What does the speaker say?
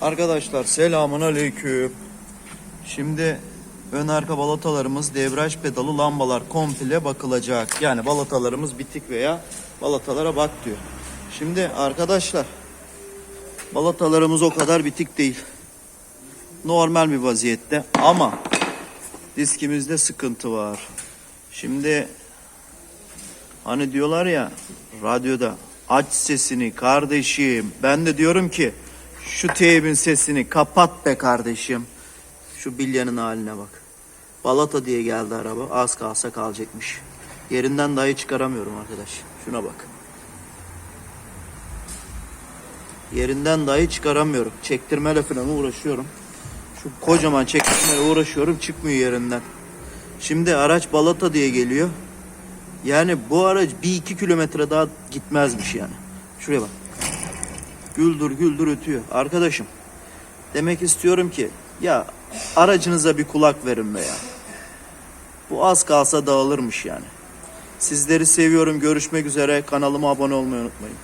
Arkadaşlar selamun aleyküm. Şimdi ön arka balatalarımız debriyaj pedalı lambalar komple bakılacak. Yani balatalarımız bitik veya balatalara bak diyor. Şimdi arkadaşlar balatalarımız o kadar bitik değil. Normal bir vaziyette ama diskimizde sıkıntı var. Şimdi hani diyorlar ya radyoda aç sesini kardeşim. Ben de diyorum ki şu teybin sesini kapat be kardeşim. Şu bilyanın haline bak. Balata diye geldi araba. Az kalsa kalacakmış. Yerinden dahi çıkaramıyorum arkadaş. Şuna bak. Yerinden dahi çıkaramıyorum. Çektirmeyle falan uğraşıyorum. Şu kocaman çektirmeyle uğraşıyorum. Çıkmıyor yerinden. Şimdi araç balata diye geliyor. Yani bu araç bir iki kilometre daha gitmezmiş yani. Şuraya bak. Güldür güldür ötüyor. Arkadaşım demek istiyorum ki ya aracınıza bir kulak verin be ya. Bu az kalsa dağılırmış yani. Sizleri seviyorum. Görüşmek üzere. Kanalıma abone olmayı unutmayın.